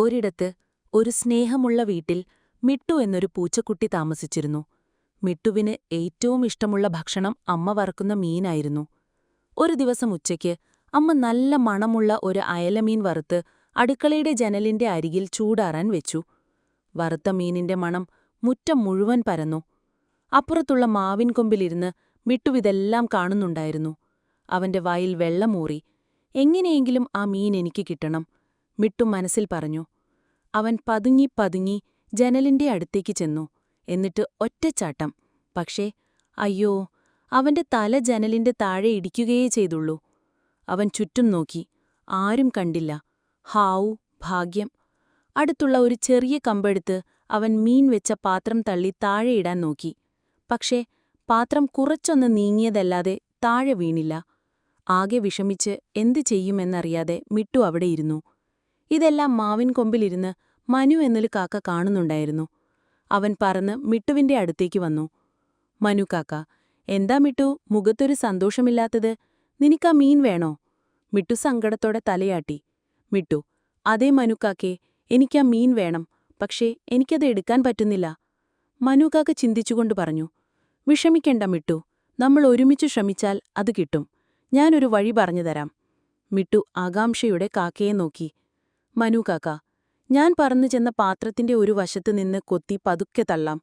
ഒരിടത്ത് ഒരു സ്നേഹമുള്ള വീട്ടിൽ മിട്ടു എന്നൊരു പൂച്ചക്കുട്ടി താമസിച്ചിരുന്നു. മിട്ടുവിന് ഏറ്റവും ഇഷ്ടമുള്ള ഭക്ഷണം അമ്മ വറക്കുന്ന മീനായിരുന്നു. ഒരു ദിവസം ഉച്ചയ്ക്ക് അമ്മ നല്ല മണമുള്ള ഒരു അയലമീൻ വറുത്ത് അടുക്കളയുടെ ജനലിന്റെ അരികിൽ ചൂടാറാൻ വെച്ചു. വറുത്ത മീനിന്റെ മണം മുറ്റം മുഴുവൻ പരന്നു. അപ്പുറത്തുള്ള മാവിൻ കൊമ്പിലിരുന്ന് മിട്ടുവിതെല്ലാം കാണുന്നുണ്ടായിരുന്നു. അവന്റെ വായിൽ വെള്ളമൂറി. എങ്ങനെയെങ്കിലും ആ മീൻ എനിക്ക് കിട്ടണം. മിട്ടു മനസ്സിൽ പറഞ്ഞു അവൻ പതുങ്ങി പതുങ്ങി ജനലിന്റെ അടുത്തേക്ക് ചെന്നു. എന്നിട്ട് ഒറ്റച്ചാട്ടം. പക്ഷേ അയ്യോ അവന്റെ തല ജനലിന്റെ താഴെ ഇടിക്കുകയേ ചെയ്തുള്ളൂ. അവൻ ചുറ്റും നോക്കി. ആരും കണ്ടില്ല. ഹാവു ഭാഗ്യം. അടുത്തുള്ള ഒരു ചെറിയ കമ്പെടുത്ത് അവൻ മീൻ വെച്ച പാത്രം തള്ളി താഴെയിടാൻ നോക്കി. പക്ഷേ പാത്രം കുറച്ചൊന്ന് നീങ്ങിയതല്ലാതെ താഴെ വീണില്ല. ആകെ വിഷമിച്ച് എന്തു ചെയ്യുമെന്നറിയാതെ മിട്ടു അവിടെയിരുന്നു ഇതെല്ലാം മാവിൻ കൊമ്പിലിരുന്ന് മനു എന്നൊരു കാക്ക കാണുന്നുണ്ടായിരുന്നു. അവൻ പറന്ന് മിട്ടുവിന്റെ അടുത്തേക്ക് വന്നു. മനു കാക്ക എന്താ മിട്ടു? മുഖത്തൊരു സന്തോഷമില്ലാത്തത്. നിനക്കാ മീൻ വേണോ? മിട്ടു സങ്കടത്തോടെ തലയാട്ടി. മിട്ടു അതേ മനുക്കാക്കേ എനിക്കാ മീൻ വേണം പക്ഷേ എനിക്കത് എടുക്കാൻ പറ്റുന്നില്ല. മനുകാക്ക ചിന്തിച്ചുകൊണ്ട് പറഞ്ഞു. വിഷമിക്കണ്ട മിട്ടു നമ്മൾ ഒരുമിച്ച് ശ്രമിച്ചാൽ അത് കിട്ടും. ഞാനൊരു വഴി പറഞ്ഞുതരാം മിട്ടു ആകാംക്ഷയുടെ കാക്കയെ നോക്കി. മനു കാക്ക ഞാൻ പറന്നു ചെന്ന പാത്രത്തിന്റെ ഒരു വശത്ത് നിന്ന് കൊത്തി പതുക്കെ തള്ളാം.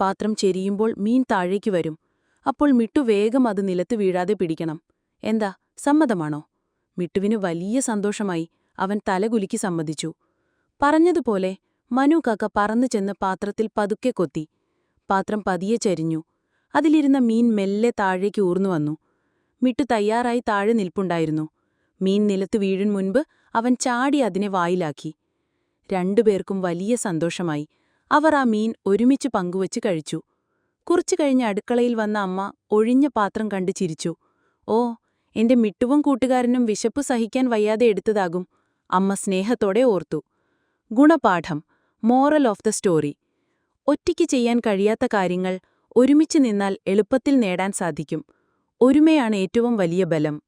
പാത്രം ചെരിയുമ്പോൾ മീൻ താഴേക്ക് വരും. അപ്പോൾ മിട്ടു വേഗം അത് നിലത്ത് വീഴാതെ പിടിക്കണം. എന്താ സമ്മതമാണോ? മിട്ടുവിന് വലിയ സന്തോഷമായി അവൻ തലകുലുക്കി സമ്മതിച്ചു. പറഞ്ഞതുപോലെ മനു കാക്ക പറന്നു ചെന്ന് പാത്രത്തിൽ പതുക്കെ കൊത്തി. പാത്രം പതിയെ ചരിഞ്ഞു. അതിലിരുന്ന മീൻ മെല്ലെ താഴേക്ക് ഊർന്നു വന്നു. മിട്ടു തയ്യാറായി താഴെ നിൽപ്പുണ്ടായിരുന്നു. മീൻ നിലത്ത് വീഴും മുൻപ് അവൻ ചാടി അതിനെ വായിലാക്കി. രണ്ടുപേർക്കും വലിയ സന്തോഷമായി. അവർ ആ മീൻ ഒരുമിച്ച് പങ്കുവച്ച് കഴിച്ചു. കുറച്ചു കഴിഞ്ഞ് അടുക്കളയിൽ വന്ന അമ്മ ഒഴിഞ്ഞ പാത്രം കണ്ട് ചിരിച്ചു. ഓ എന്റെ മിട്ടുവും കൂട്ടുകാരനും വിശപ്പ് സഹിക്കാൻ വയ്യാതെ എടുത്തതാകും അമ്മ സ്നേഹത്തോടെ ഓർത്തു. ഗുണപാഠം മോറൽ ഓഫ് ദ സ്റ്റോറി. ഒറ്റയ്ക്ക് ചെയ്യാൻ കഴിയാത്ത കാര്യങ്ങൾ ഒരുമിച്ച് നിന്നാൽ എളുപ്പത്തിൽ നേടാൻ സാധിക്കും. ഒരുമയാണ് ഏറ്റവും വലിയ ബലം.